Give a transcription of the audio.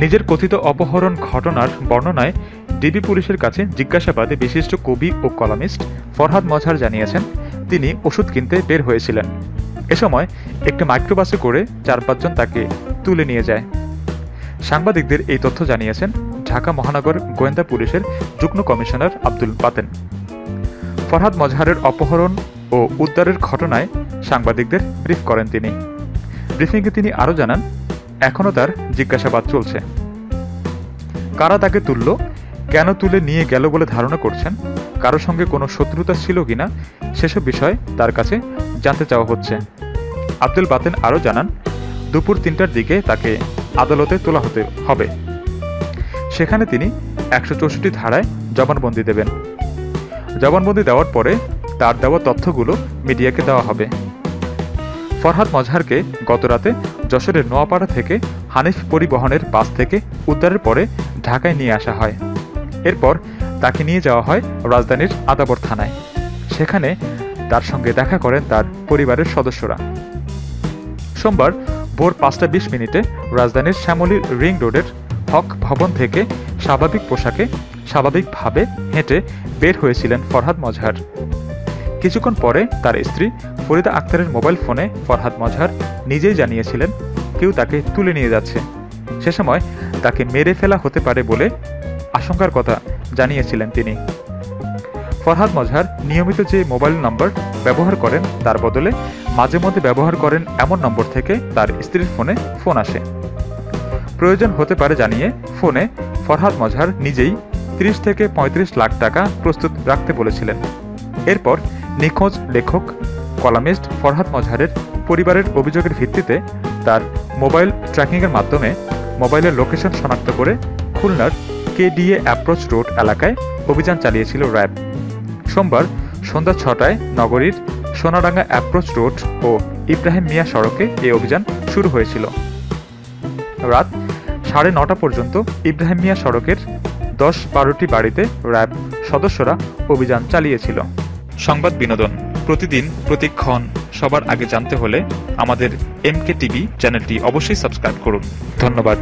নিজের কথিত অপহরণ ঘটনার বর্ণনায় ডিবি পুলিশের কাছে জিজ্ঞাসাবাদে বিশিষ্ট কবি ও কলামিস্ট ফরহাদ মজহার জানিয়েছেন, তিনি ওষুধ কিনতে বের হয়েছিলেন। এ সময় একটি মাইক্রোবাসে করে চার পাঁচজন তাকে তুলে নিয়ে যায়। সাংবাদিকদের এই তথ্য জানিয়েছেন ঢাকা মহানগর গোয়েন্দা পুলিশের যুগ্ম কমিশনার আব্দুল বাতেন। ফরহাদ মজহারের অপহরণ ও উদ্ধারের ঘটনায় সাংবাদিকদের ব্রিফ করেন তিনি। ব্রিফিংয়ে তিনি আরও জানান এখনও তার জিজ্ঞাসাবাদ চলছে। কারা তাকে তুলল? কেন তুলে নিয়ে গেল বলে ধারণা করছেন? কারও সঙ্গে কোনো শত্রুতা ছিল কিনা? সেসব বিষয়ে তার কাছে জানতে চাওয়া হচ্ছে। আব্দুল বাতেন আরও জানান, দুপুর তিনটার দিকে তাকে আদালতে তোলা হতে হবে। সেখানে তিনি একশো চৌষট্টি ধারায় জবানবন্দি দেবেন। জবানবন্দি দেওয়ার পরে তার দেওয়া তথ্যগুলো মিডিয়াকে দেওয়া হবে। ফরহাদ মজহারকে গতরাতে যশোরের নোয়াপাড়া থেকে হানিফ পরিবহনের বাস থেকে উদ্ধারের পরে ঢাকায় নিয়ে আসা হয়। এরপর তাকে নিয়ে যাওয়া হয় রাজধানীর আদাবর থানায়। সেখানে তার সঙ্গে দেখা করেন তার পরিবারের সদস্যরা। সোমবার ভোর পাঁচটা বিশ মিনিটে রাজধানীর শ্যামলী রিং রোডের হক ভবন থেকে স্বাভাবিক পোশাকে স্বাভাবিকভাবে হেঁটে বের হয়েছিলেন ফরহাদ মজহার। কিছুক্ষণ পরে তার স্ত্রী ফরিদা আক্তারের মোবাইল ফোনে ফরহাদ মজহার নিজেই জানিয়েছিলেন, কেউ তাকে তুলে নিয়ে যাচ্ছে। সে সময় তাকে মেরে ফেলা হতে পারে বলে আশঙ্কার কথা জানিয়েছিলেন তিনি। ফরহাদ মজহার নিয়মিত যে মোবাইল নম্বর ব্যবহার করেন, তার বদলে মাঝে মধ্যে ব্যবহার করেন এমন নম্বর থেকে তার স্ত্রীর ফোনে ফোন আসে। প্রয়োজন হতে পারে জানিয়ে ফোনে ফরহাদ মজহার নিজেই তিরিশ থেকে ৩৫ লাখ টাকা প্রস্তুত রাখতে বলেছিলেন। এরপর নিখোঁজ লেখক, কলামিস্ট ফরহাদ মজহারের পরিবারের অভিযোগের ভিত্তিতে তার মোবাইল ট্র্যাকিংয়ের মাধ্যমে মোবাইলের লোকেশন শনাক্ত করে খুলনার কেডিএ অ্যাপ্রোচ রোড এলাকায় অভিযান চালিয়েছিল র্যাব। সোমবার সন্ধ্যা ছটায় নগরীর সোনাডাঙ্গা অ্যাপ্রোচ রোড ও ইব্রাহিম মিয়া সড়কে এই অভিযান শুরু হয়েছিল। রাত সাড়ে নটা পর্যন্ত ইব্রাহিম মিয়া সড়কের দশ বারোটি বাড়িতে র্যাব সদস্যরা অভিযান চালিয়েছিল। সংবাদ বিনোদন, প্রতিদিন, প্রতিক্ষণ, সবার আগে জানতে হলে আমাদের এমকে টিভি চ্যানেলটি অবশ্যই সাবস্ক্রাইব করুন। ধন্যবাদ।